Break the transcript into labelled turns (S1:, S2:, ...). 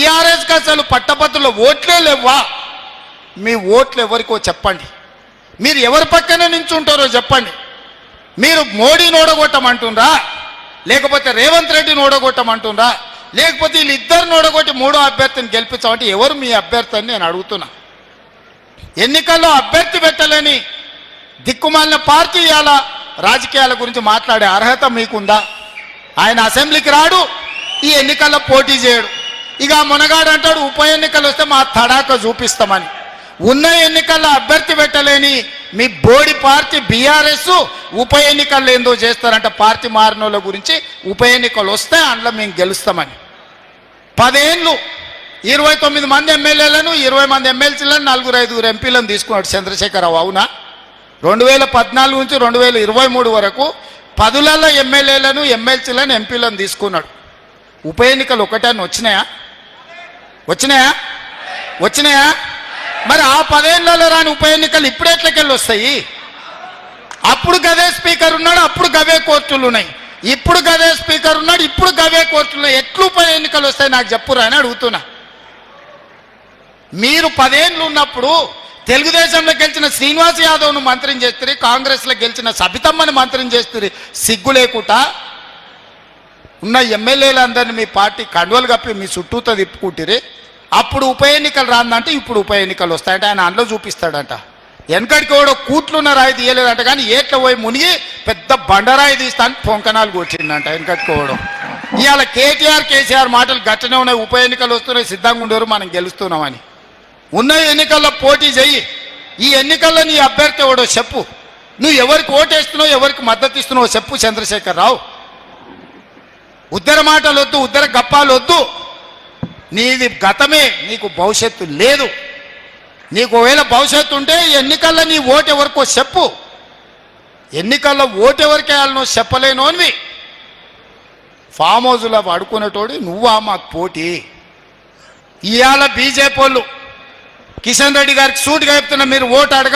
S1: టీఆర్ఎస్కి అసలు పట్టభద్రుల ఓట్లే లేవా మీ ఓట్లు ఎవరికో చెప్పండి. మీరు ఎవరి పక్కన నించుంటారో చెప్పండి. మీరు మోడీని ఓడగొట్టమంటుండ్రా? లేకపోతే రేవంత్ రెడ్డిని ఓడగొట్టమంటుండ్రా? లేకపోతే వీళ్ళిద్దరిని ఓడగొట్టి మూడో అభ్యర్థిని గెలిపించామంటే ఎవరు మీ అభ్యర్థిని నేను అడుగుతున్నా. ఎన్నికల్లో అభ్యర్థి పెట్టలేని దిక్కుమాలిన పార్టీ ఇవాళ రాజకీయాల గురించి మాట్లాడే అర్హత మీకుందా? ఆయన అసెంబ్లీకి రాడు ఈ ఎన్నికల్లో పోటీ చేయడు. ఇక మునగాడు అంటాడు ఉప ఎన్నికలు వస్తే మా తడాక చూపిస్తామని. ఉన్న ఎన్నికల్లో అభ్యర్థి పెట్టలేని మీ బోడి పార్టీ బీఆర్ఎస్ ఉప ఎన్నికల్లో ఏందో చేస్తారంట. పార్టీ మారిన గురించి ఉప ఎన్నికలు వస్తే అందులో మేము గెలుస్తామని. పదేళ్ళు ఇరవై తొమ్మిది మంది ఎమ్మెల్యేలను ఇరవై మంది ఎమ్మెల్సీలను నలుగురు ఐదుగురు ఎంపీలను తీసుకున్నాడు చంద్రశేఖరరావు అవునా? రెండు వేల పద్నాలుగు నుంచి రెండు వేల ఇరవై మూడు వరకు పదులలో ఎమ్మెల్యేలను ఎమ్మెల్సీలను ఎంపీలను తీసుకున్నాడు. ఉప ఎన్నికలు ఒకటే వచ్చినాయా? వచ్చినాయా? వచ్చినాయా? మరి ఆ పదేళ్ళలో రాని ఉప ఎన్నికలు ఇప్పుడు ఎట్లకెళ్ళి వస్తాయి? అప్పుడు గదే స్పీకర్ ఉన్నాడు అప్పుడు గవే కోర్టులు ఉన్నాయి. ఇప్పుడు గదే స్పీకర్ ఉన్నాడు ఇప్పుడు గవే కోర్టులు ఉన్నాయి. ఎట్లు ఉప ఎన్నికలు వస్తాయి నాకు చెప్పురా అని అడుగుతున్నా. మీరు పదేళ్ళు ఉన్నప్పుడు తెలుగుదేశంలో గెలిచిన శ్రీనివాస్ యాదవ్ను మంత్రం చేస్తుంది కాంగ్రెస్లో గెలిచిన సబితమ్మని మంత్రం చేస్తుంది సిగ్గు లేకుండా ఉన్న ఎమ్మెల్యేలందరినీ మీ పార్టీ కండువలు కప్పి మీ చుట్టూతో తిప్పుకుంటారు అప్పుడు ఉప ఎన్నికలు రాందంటే ఇప్పుడు ఉప ఎన్నికలు వస్తాయంటే ఆయన అందులో చూపిస్తాడంట. వెనకడికి కూడా కూట్లున్న రాయి తీయలేదంట కానీ ఏట్ల పోయి మునిగి పెద్ద బండరాయి తీస్తాను పొంకనాలు కొట్టిందంట వెనకడికి పోవడం ఇవాళ కేటీఆర్ కేసీఆర్ మాటలు గట్టనే ఉన్నాయి. ఉప ఎన్నికలు వస్తున్నాయి. సిద్ధంగా ఉండేవారు. మనం గెలుస్తున్నామని. ఉన్న ఎన్నికల్లో పోటీ చెయ్యి. ఈ ఎన్నికల్లో నీ అభ్యర్థి ఎవడో చెప్పు. నువ్వు ఎవరికి ఓటేస్తున్నావు ఎవరికి మద్దతు ఇస్తున్నావు చెప్పు చంద్రశేఖర్ రావు. ఉద్దర మాటలు వద్దు ఉద్దర గప్పాలు వద్దు నీది గతమే నీకు భవిష్యత్తు లేదు. నీకు ఒకవేళ భవిష్యత్తు ఉంటే ఎన్నికల్లో నీ ఓటు ఎవరికో చెప్పు. ఎన్నికల్లో ఓటు ఎవరికేయాలనో చెప్పలేను ఫామ్ హౌస్లో పడుకునేటోడు నువ్వా మాకు పోటీ. ఇవాళ బీజేపీ వాళ్ళు కిషన్ రెడ్డి గారికి సూటుగా చెప్తున్నా మీరు ఓటు అడగ